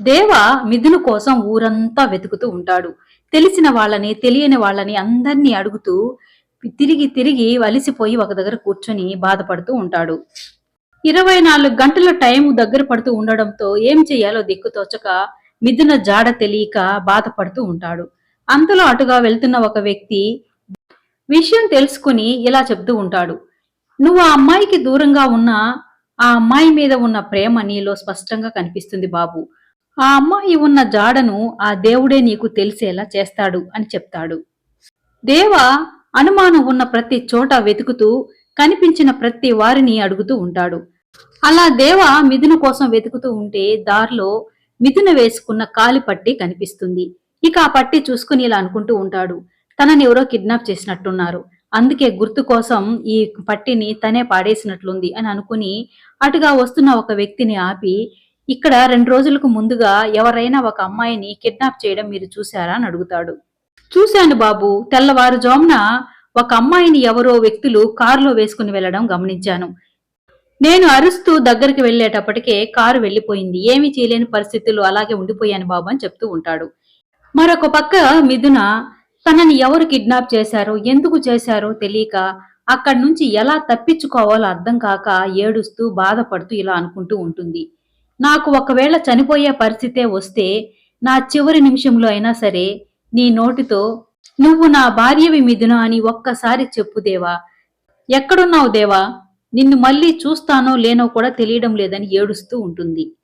దేవ మిథును కోసం ఊరంతా వెతుకుతూ ఉంటాడు. తెలిసిన వాళ్ళని తెలియని వాళ్ళని అందరినీ అడుగుతూ తిరిగి తిరిగి వలిసిపోయి ఒక దగ్గర కూర్చొని బాధపడుతూ ఉంటాడు. ఇరవై నాలుగు గంటల టైం దగ్గర పడుతూ ఉండడంతో ఏం చెయ్యాలో దిక్కుతోచక మిథున జాడ తెలియక బాధపడుతూ ఉంటాడు. అంతలో అటుగా వెళ్తున్న ఒక వ్యక్తి విషయం తెలుసుకుని ఇలా చెప్తూ ఉంటాడు. నువ్వు ఆ అమ్మాయికి దూరంగా ఉన్న ఆ అమ్మాయి మీద ఉన్న ప్రేమ నీలో స్పష్టంగా కనిపిస్తుంది బాబు. ఆ అమ్మాయి ఉన్న జాడను ఆ దేవుడే నీకు తెలిసేలా చేస్తాడు అని చెప్తాడు. దేవ అనుమానం ఉన్న ప్రతి చోట వెతుకుతూ కనిపించిన ప్రతి వారిని అడుగుతూ ఉంటాడు. అలా దేవ మిథున కోసం వెతుకుతూ ఉంటే దారిలో మిథున వేసుకున్న కాలి పట్టి కనిపిస్తుంది. ఇక ఆ పట్టి చూసుకుని ఇలా అనుకుంటూ ఉంటాడు. తనని ఎవరో కిడ్నాప్ చేసినట్టున్నారు. అందుకే గుర్తు కోసం ఈ పట్టిని తనే పాడేసినట్లుంది అని అనుకుని అటుగా వస్తున్న ఒక వ్యక్తిని ఆపి ఇక్కడ రెండు రోజులకు ముందుగా ఎవరైనా ఒక అమ్మాయిని కిడ్నాప్ చేయడం మీరు చూశారా అని అడుగుతాడు. చూశాను బాబు తెల్లవారుజామున ఒక అమ్మాయిని ఎవరో వ్యక్తులు కారులో వేసుకుని వెళ్ళడం గమనించాను. నేను అరుస్తూ దగ్గరికి వెళ్ళేటప్పటికే కారు వెళ్ళిపోయింది ఏమీ చేయలేని పరిస్థితులు అలాగే ఉండిపోయాను బాబు అని చెప్తూ ఉంటాడు. మరొక పక్క మిథున తనని ఎవరు కిడ్నాప్ చేశారో ఎందుకు చేశారో తెలియక అక్కడి నుంచి ఎలా తప్పించుకోవాలో అర్థం కాక ఏడుస్తూ బాధపడుతూ ఇలా అనుకుంటూ ఉంటుంది. నాకు ఒకవేళ చనిపోయే పరిస్థితే వస్తే నా చివరి నిమిషంలో అయినా సరే నీ నోటితో నువ్వు నా భార్యవి మిథున అని ఒక్కసారి చెప్పు దేవా. ఎక్కడున్నావు దేవా? నిన్ను మళ్ళీ చూస్తానో లేనో కూడా తెలియడం లేదని ఏడుస్తూ ఉంటుంది.